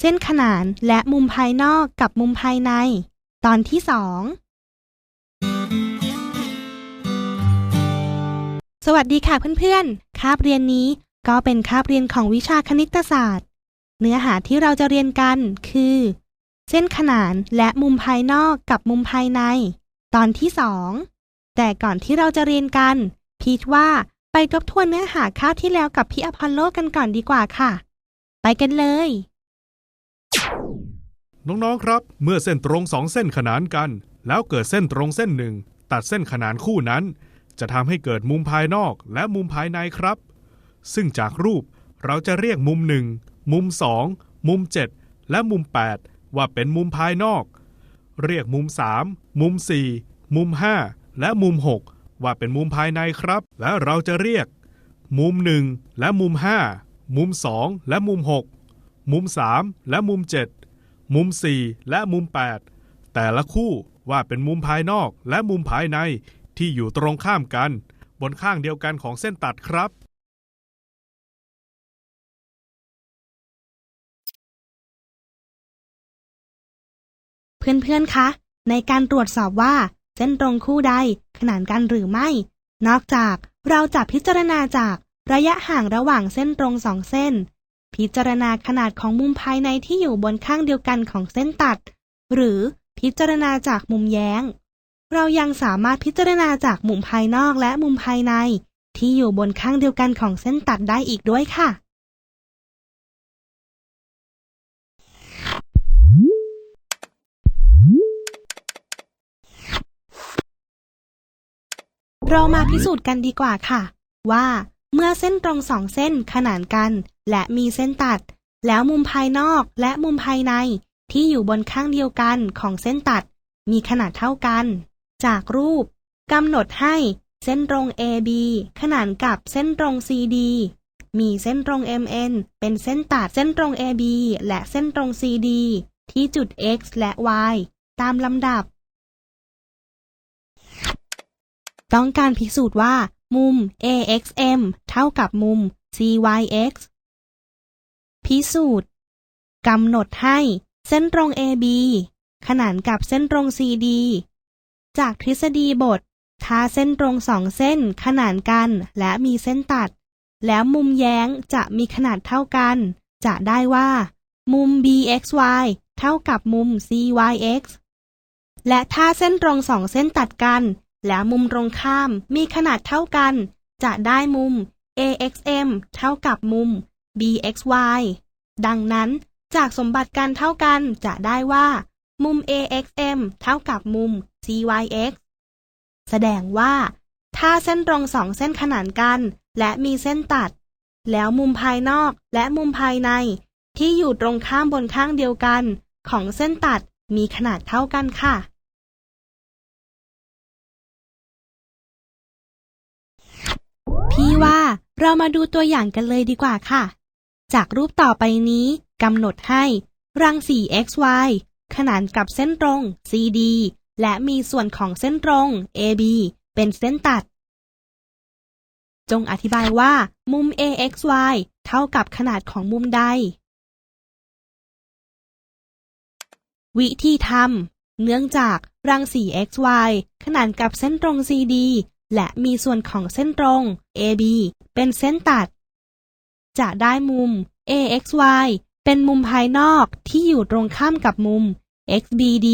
เส้นขนานและมุมภายนอกกับมุมภายใน ตอนที่สองสวัสดีค่ะเพื่อนๆ คาบเรียนนี้ก็เป็นคาบเรียนของวิชาคณิตศาสตร์ เนื้อหาที่เราจะเรียนกันคือ เส้นขนานและมุมภายนอกกับมุมภายใน ตอนที่สองแต่ก่อนที่เราจะเรียนกัน พีทว่าไปทบทวนเนื้อหาคาบที่แล้วกับพี่อพอลโลกันก่อนดีกว่าค่ะ ไปกันเลย น้อง ๆ ครับ เมื่อเส้นตรงสองเส้นขนานกัน แล้วเกิดเส้นตรงเส้นหนึ่ง ตัดเส้นขนานคู่นั้น จะทำให้เกิดมุมภายนอกและมุมภายในครับ ซึ่งจากรูปเราจะเรียกมุมหนึ่งมุมสองมุมเจ็ดและมุมแปดว่าเป็นมุมภายนอก เรียกมุมสามมุมสี่มุมห้าและมุมหกว่าเป็นมุมภายในครับ และเราจะเรียก มุมหนึ่งและมุมห้ามุมสองและมุมหก มุมสามและมุมเจ็ดมุม 4 และมุม 8 แต่ละคู่ว่าเป็นมุมภายนอกและมุมภายในที่อยู่ตรงข้ามกัน บนข้างเดียวกันของเส้นตัดครับ เพื่อนๆ คะ ในการตรวจสอบว่า เส้นตรงคู่ใดขนานกันหรือไม่ นอกจากเราจะพิจารณาจากระยะห่างระหว่างเส้นตรงสองเส้น พิจารณาขนาดของมุมภายในที่อยู่บนข้างเดียวกันของเส้นตัด หรือพิจารณาจากมุมแย้ง เรายังสามารถพิจารณาจากมุมภายนอกและมุมภายใน ที่อยู่บนข้างเดียวกันของเส้นตัดได้อีกด้วยค่ะ เรามาพิสูจน์กันดีกว่าค่ะ ว่าเมื่อเส้นตรงสองเส้นขนานกัน และมีเส้นตัด แล้วมุมภายนอกและมุมภายในที่อยู่บนข้างเดียวกันของเส้นตัด มีขนาดเท่ากัน จากรูปกำหนดให้เส้นตรง AB ขนานกับเส้นตรง CD มีเส้นตรง MN เป็นเส้นตัดเส้นตรง AB และเส้นตรง CD ที่จุด X และ Y ตามลำดับ ต้องการพิสูจน์ว่า มุม AXM เท่ากับมุม CYX พิสูจน์กำหนดให้เส้นตรง AB ขนานกับเส้นตรง CD จากทฤษฎีบท ถ้าเส้นตรงสองเส้นขนานกันและมีเส้นตัด แล้วมุมแย้งจะมีขนาดเท่ากัน จะได้ว่า มุม BXY เท่ากับมุม CYX และถ้าเส้นตรงสองเส้นตัดกัน แล้วมุมตรงข้ามมีขนาดเท่ากัน จะได้มุม AXM เท่ากับมุม BXY ดังนั้น จากสมบัติการเท่ากันจะได้ว่า มุม AXM เท่ากับมุม CYX แสดงว่า ถ้าเส้นตรงสองเส้นขนานกัน และมีเส้นตัด แล้วมุมภายนอกและมุมภายใน ที่อยู่ตรงข้ามบนข้างเดียวกัน ของเส้นตัดมีขนาดเท่ากันค่ะ พี่ว่าเรามาดูตัวอย่างกันเลยดีกว่าค่ะ จากรูปต่อไปนี้กำหนดให้ รังสี xy ขนานกับเส้นตรง CD และมีส่วนของเส้นตรง AB เป็นเส้นตัด จงอธิบายว่า มุม AXY เท่ากับขนาดของมุมใด วิธีทำเนื่องจากรังสี xy ขนานกับเส้นตรง CD และมีส่วนของเส้นตรง AB เป็นเส้นตัด จะได้มุม AXY เป็นมุมภายนอกที่อยู่ตรงข้ามกับมุม XBD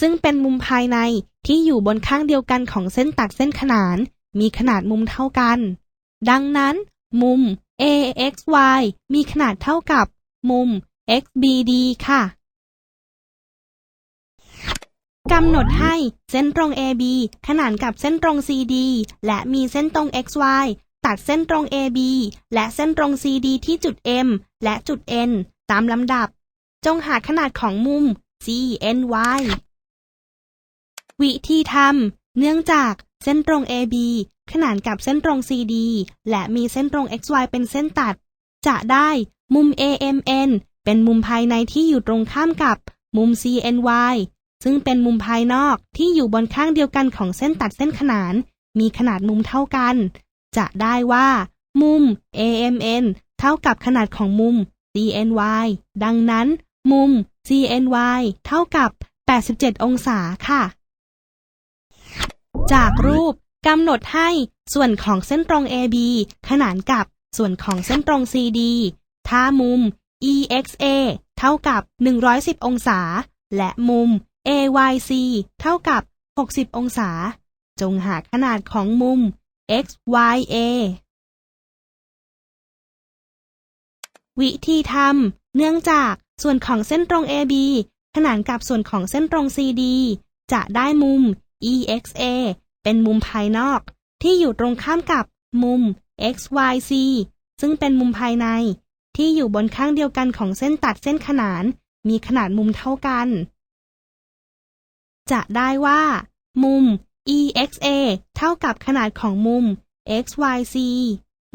ซึ่งเป็นมุมภายในที่อยู่บนข้างเดียวกันของเส้นตัดเส้นขนาน มีขนาดมุมเท่ากัน ดังนั้น มุม AXY มีขนาดเท่ากับมุม XBD ค่ะกำหนดให้เส้นตรง AB ขนานกับเส้นตรง CD และมีเส้นตรง XY ตัดเส้นตรง AB และเส้นตรง CD ที่จุด M และจุด N ตามลำดับ จงหาขนาดของมุม CNY วิธีทำเนื่องจากเส้นตรง AB ขนานกับเส้นตรง CD และมีเส้นตรง XY เป็นเส้นตัด จะได้มุม AMN เป็นมุมภายในที่อยู่ตรงข้ามกับมุม CNY ซึ่งเป็นมุมภายนอกที่อยู่บนข้างเดียวกันของเส้นตัดเส้นขนาน มีขนาดมุมเท่ากัน จะได้ว่า มุม AMN เท่ากับขนาดของมุม CNY ดังนั้น มุม CNY เท่ากับ 87 องศาค่ะ จากรูปกำหนดให้ส่วนของเส้นตรง AB ขนานกับส่วนของเส้นตรง CD ถ้ามุม EXA เท่ากับ 110 องศา และมุม AYC เท่ากับ 60 องศา จงหาขนาดของมุม XYA วิธีทำเนื่องจากส่วนของเส้นตรง AB ขนานกับส่วนของเส้นตรง CD จะได้มุม EXA เป็นมุมภายนอก ที่อยู่ตรงข้ามกับมุม XYC ซึ่งเป็นมุมภายใน ที่อยู่บนข้างเดียวกันของเส้นตัดเส้นขนาน มีขนาดมุมเท่ากัน จะได้ว่า มุม EXA เท่ากับขนาดของมุม XYC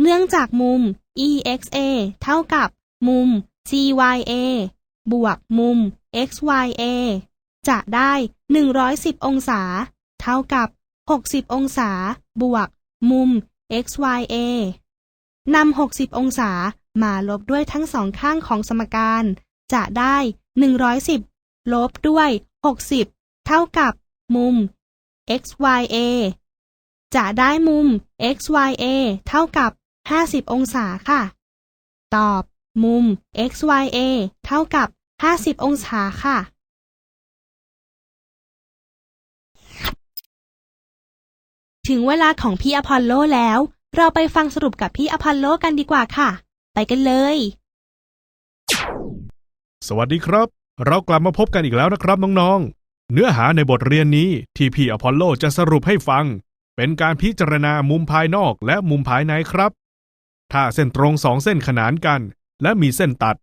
เนื่องจากมุม EXA เท่ากับมุม CYA บวกมุม XYA จะได้ 110 องศา เท่ากับ 60 องศา บวก มุม XYA นำ 60 องศามาลบด้วยทั้งสองข้างของสมการ จะได้ 110 ลบด้วย 60 เท่ากับ มุม XYA จะได้มุม XYA เท่ากับ 50 องศาค่ะ ตอบ มุม XYA เท่ากับ 50 องศาค่ะ ถึงเวลาของพี่อพอลโลแล้ว เราไปฟังสรุปกับพี่อพอลโลกันดีกว่าค่ะ ไปกันเลย สวัสดีครับ เรากลับมาพบกันอีกแล้วนะครับน้องๆ เนื้อหาในบทเรียนนี้ที่พี่อพอลโลจะสรุปให้ฟัง เป็นการพิจารณามุมภายนอกและมุมภายในครับ ถ้าเส้นตรงสองเส้นขนานกัน และมีเส้นตัด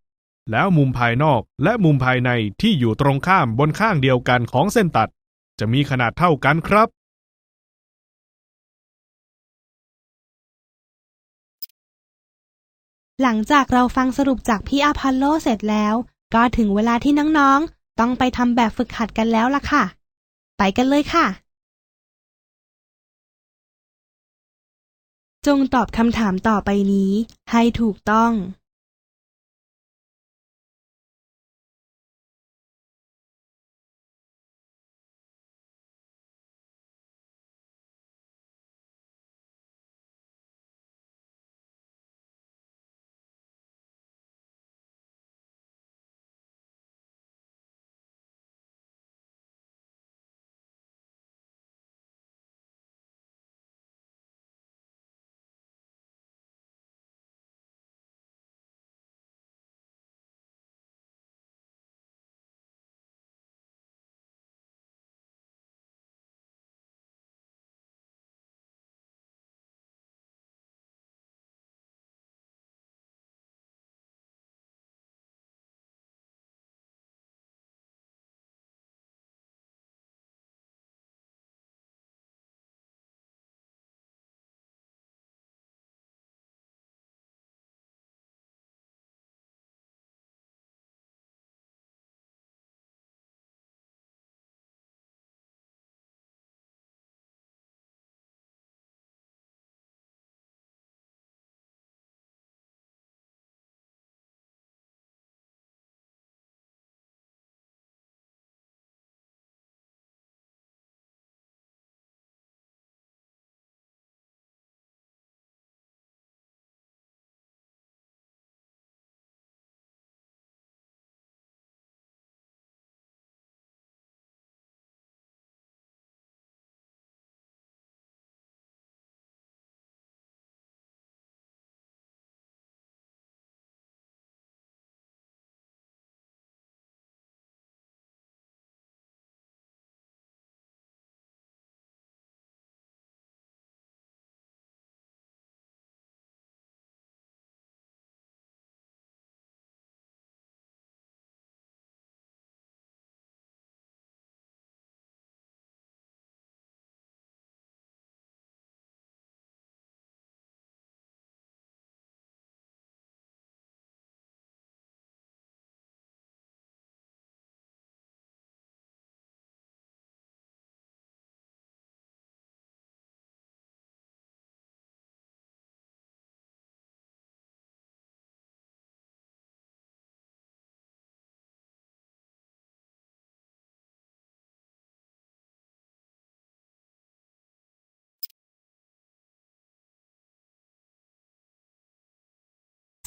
แล้วมุมภายนอกและมุมภายในที่อยู่ตรงข้ามบนข้างเดียวกันของเส้นตัด จะมีขนาดเท่ากันครับ หลังจากเราฟังสรุปจากพี่อพอลโลเสร็จแล้ว ก็ถึงเวลาที่น้องๆ ต้องไปทำแบบฝึกหัดกันแล้วล่ะค่ะ ไปกันเลยค่ะ จงตอบคำถามต่อไปนี้ให้ถูกต้อง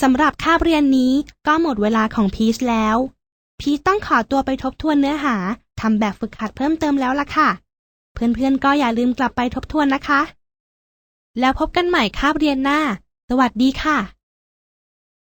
สำหรับคาบเรียนนี้ก็หมดเวลาของพีชแล้ว พีชต้องขอตัวไปทบทวนเนื้อหาทำแบบฝึกหัดเพิ่มเติมแล้วล่ะค่ะ เพื่อนๆก็อย่าลืมกลับไปทบทวนนะคะ แล้วพบกันใหม่คาบเรียนหน้า สวัสดีค่ะ